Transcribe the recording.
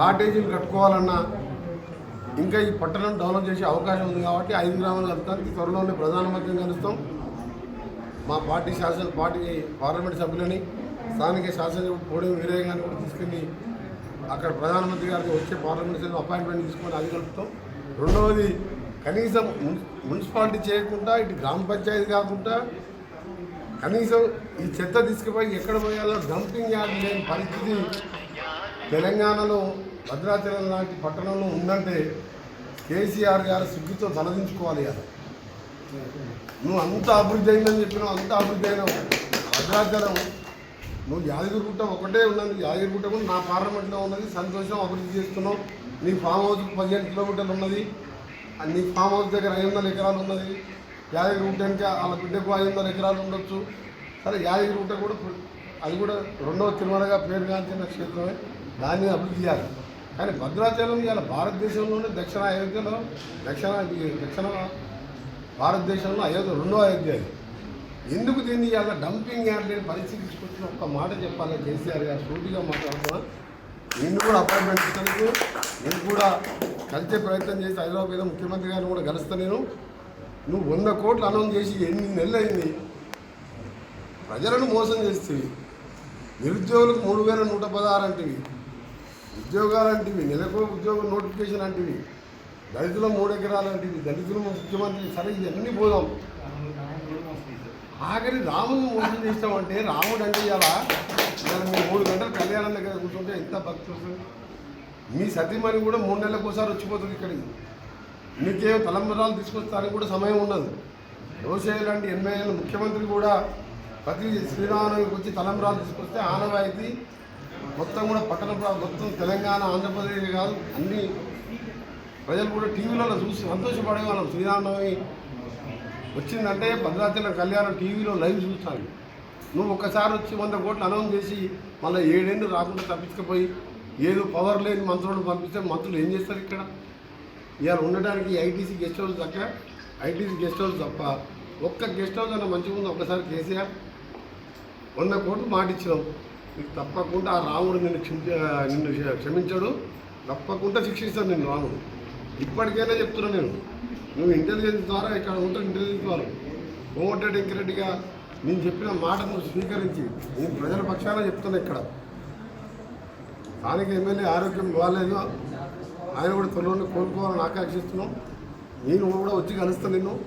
కాటేజీలు కట్టుకోవాలన్నా ఇంకా ఈ పట్టణం డెవలప్ చేసే అవకాశం ఉంది కాబట్టి ఐదు గ్రామాలు కలుపుతానికి త్వరలోనే ప్రధానమంత్రిని కలుస్తాం. మా పార్టీ శాసన పార్టీ పార్లమెంట్ సభ్యులని స్థానిక శాసనసభ్యుడు పోడియం వీరయ్య గారిని కూడా తీసుకెళ్ళి అక్కడ ప్రధానమంత్రి గారికి వచ్చే పార్లమెంట్ సభ్యులు అపాయింట్మెంట్ తీసుకొని అది కలుపుతాం. రెండవది కనీసం మున్సిపాలిటీ చేయకుండా ఇటు గ్రామ పంచాయతీ కాకుండా కనీసం ఈ చెత్త తీసుకుపోయి ఎక్కడ పోయాలో డంపింగ్ యార్డ్ లేని పరిస్థితి తెలంగాణలో భద్రాచలం లాంటి పట్టణంలో ఉందంటే కేసీఆర్ గారు సిగ్గుతో తలదించుకోవాలి కదా. నువ్వు అంత అభివృద్ధి అయిందని చెప్పినావు అంత అభివృద్ధి అయినావు. భద్రాచలం నువ్వు యాదగిరిగుట్ట ఒకటే ఉన్నది యాదగిరిగుట్ట కూడా నా పార్లమెంట్లో ఉన్నది సంతోషం అభివృద్ధి చేస్తున్నావు. నీ ఫామ్ హౌస్ పదిహేను కిలోమీటర్లు ఉన్నది నీ ఫామ్ హౌస్ దగ్గర ఐదు వందల ఎకరాలు ఉన్నది. యాదగిరిగుట్ట ఇంకా వాళ్ళ బిడ్డకు ఐదు వందల ఎకరాలు ఉండొచ్చు. సరే యాదగిరిగుట్ట కూడా అది కూడా రెండవ తిరుమలగా పేరుగాంచిన క్షేత్రమే. దాన్ని అభివృద్ధి చేయాలి. కానీ భద్రాచలం ఇవాళ భారతదేశంలోనే దక్షిణ అయోధ్యలో దక్షిణ దక్షిణ భారతదేశంలో అయోధ్య రెండో అయోధ్య అది ఎందుకు దీన్ని ఇవాళ డంపింగ్ యార్డ్ లేని పరిస్థితి తీసుకొచ్చిన ఒక్క మాట చెప్పాలి. కేసీఆర్ గారు సూటిగా మాట్లాడుతున్నా. నిన్ను కూడా అపాయింట్మెంట్ ఇస్తాను నేను కూడా కలిసే ప్రయత్నం చేసి హైదరాబాద్ మీద ముఖ్యమంత్రి గారిని కూడా కలుస్తా నేను. నువ్వు వంద కోట్లు అనౌన్స్ చేసి ఎన్ని నెలలు అయింది ప్రజలను మోసం చేస్తేవి నిరుద్యోగులకు మూడు వేల నూట పదహారు అంటివి. ఉద్యోగాలు అంటివి నెలకు ఉద్యోగ నోటిఫికేషన్ అంటివి దళితుల మూడు ఎకరాలు అంటివి దళితుల ముఖ్యమంత్రి సరే ఇవన్నీ పోదాం. ఆఖరి రాముని మోసం చేస్తామంటే రాముడు అంటే ఇలా మీరు మూడు గంటలు కళ్యాణం దగ్గర కూర్చుంటే ఎంత భక్తులు మీ సతీమణి కూడా మూడు నెలలకు ఒకసారి వచ్చిపోతుంది ఇక్కడికి. మీకేం తలంబరాలు తీసుకొస్తానికి కూడా సమయం ఉండదు రోషయ్య లాంటి ఎనభై ముఖ్యమంత్రి కూడా ప్రతి శ్రీరామనవమికి వచ్చి తలంబరాలు తీసుకొస్తే ఆనవాయితీ మొత్తం కూడా పట్టణ మొత్తం తెలంగాణ ఆంధ్రప్రదేశ్ కాదు అన్ని ప్రజలు కూడా టీవీలలో చూసి సంతోషపడే వాళ్ళం. శ్రీరామనవమి వచ్చిందంటే భద్రాచలం కళ్యాణం టీవీలో లైవ్ చూస్తాను నువ్వు ఒక్కసారి వచ్చి వంద కోట్లు అనౌన్స్ చేసి మళ్ళీ ఏడేళ్ళు రాకుండా తప్పించకపోయి ఏదో పవర్ లేని మంత్రులను పంపిస్తే మంత్రులు ఏం చేస్తారు ఇక్కడ? ఇవాళ ఉండడానికి ఐటీసీ గెస్ట్ హౌస్ తక్క ఐటీసీ గెస్ట్ హౌస్ తప్ప ఒక్క గెస్ట్ హౌస్ అన్న మంచిగా ఉంది ఒక్కసారి కేసీఆర్ వంద కోట్లు మాటిచ్చినాం. నీకు తప్పకుండా ఆ రాముడు నిన్ను క్షమించ నిన్ను క్షమించడు క్షమించాడు. తప్పకుండా శిక్షిస్తాను నిన్ను రాముడు. ఇప్పటికైనా చెప్తున్నా నేను. నువ్వు ఇంటెలిజెన్స్ ద్వారా ఇక్కడ ఉంటావు ఇంటెలిజెన్స్ ద్వారా. కోమటిరెడ్డి వెంకరెడ్డిగా నేను చెప్పిన మాటను స్వీకరించి నేను ప్రజల పక్షాన చెప్తున్నా ఇక్కడ. స్థానిక ఎమ్మెల్యే ఆరోగ్యం బాగాలేదు. ఆయన కూడా త్వరలోనే కోలుకోవాలని ఆకాంక్షిస్తున్నాం. నేను కూడా వచ్చి కలుస్తాను నిన్ను.